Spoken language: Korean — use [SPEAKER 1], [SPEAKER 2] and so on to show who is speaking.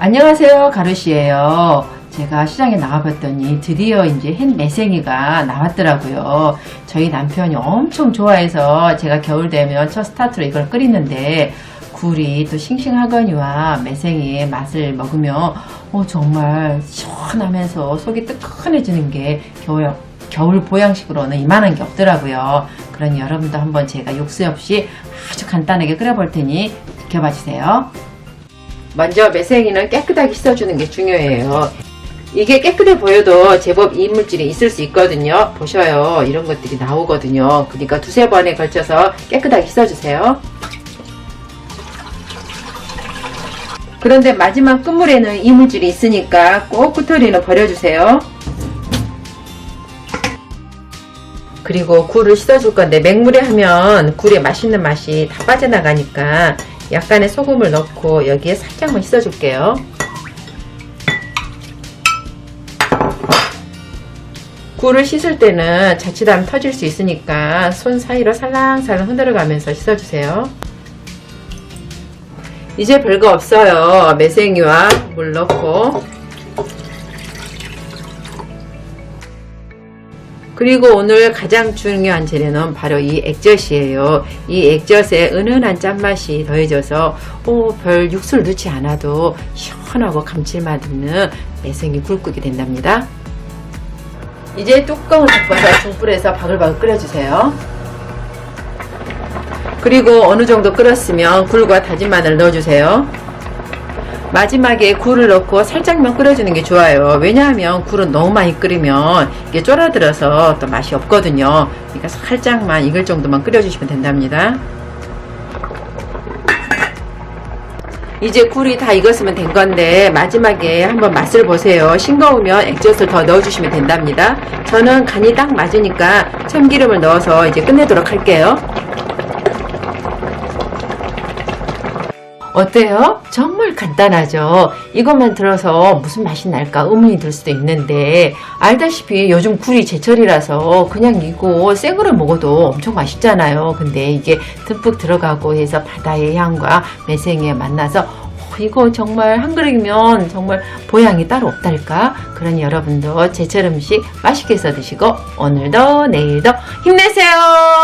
[SPEAKER 1] 안녕하세요 가루시예요. 제가 시장에 나와봤더니 드디어 이제 햇 매생이가 나왔더라고요. 저희 남편이 엄청 좋아해서 제가 겨울 되면 첫 스타트로 이걸 끓이는데 굴이 또 싱싱하거니와 매생이의 맛을 먹으면 어, 정말 시원하면서 속이 뜨끈해지는 게 겨울, 겨울 보양식으로는 이만한 게 없더라고요. 그러니 여러분도 한번 제가 육수 없이 아주 간단하게 끓여볼 테니 지켜봐 주세요 먼저 매생이는 깨끗하게 씻어주는 게 중요해요. 이게 깨끗해 보여도 제법 이물질이 있을 수 있거든요. 보셔요. 이런 것들이 나오거든요. 그러니까 두세 번에 걸쳐서 깨끗하게 씻어주세요. 그런데 마지막 끝물에는 이물질이 있으니까 꼭 끝털이는 버려주세요. 그리고 굴을 씻어줄 건데 맹물에 하면 굴의 맛있는 맛이 다 빠져나가니까 약간의 소금을 넣고 여기에 살짝만 씻어줄게요. 굴을 씻을 때는 자칫하면 터질 수 있으니까 손 사이로 살랑살랑 흔들어가면서 씻어주세요. 이제 별거 없어요. 매생이와 물 넣고 그리고 오늘 가장 중요한 재료는 바로 이 액젓이에요. 이 액젓에 은은한 짠맛이 더해져서 오, 별 육수를 넣지 않아도 시원하고 감칠맛 있는 매생이 굴국이 된답니다. 이제 뚜껑을 덮어서 중불에서 바글바글 끓여주세요. 그리고 어느 정도 끓었으면 굴과 다진 마늘 넣어주세요. 마지막에 굴을 넣고 살짝만 끓여주는 게 좋아요. 왜냐하면 굴은 너무 많이 끓이면 이게 쫄아들어서 또 맛이 없거든요. 그러니까 살짝만 익을 정도만 끓여주시면 된답니다. 이제 굴이 다 익었으면 된 건데 마지막에 한번 맛을 보세요. 싱거우면 액젓을 더 넣어주시면 된답니다. 저는 간이 딱 맞으니까 참기름을 넣어서 이제 끝내도록 할게요. 어때요? 정말 간단하죠? 이것만 들어서 무슨 맛이 날까 의문이 들 수도 있는데, 알다시피 요즘 굴이 제철이라서 그냥 이거 생으로 먹어도 엄청 맛있잖아요. 근데 이게 듬뿍 들어가고 해서 바다의 향과 매생이에 만나서 어, 이거 정말 한 그릇이면 정말 보양이 따로 없달까? 그러니 여러분도 제철 음식 맛있게 해서 드시고 오늘도 내일도 힘내세요!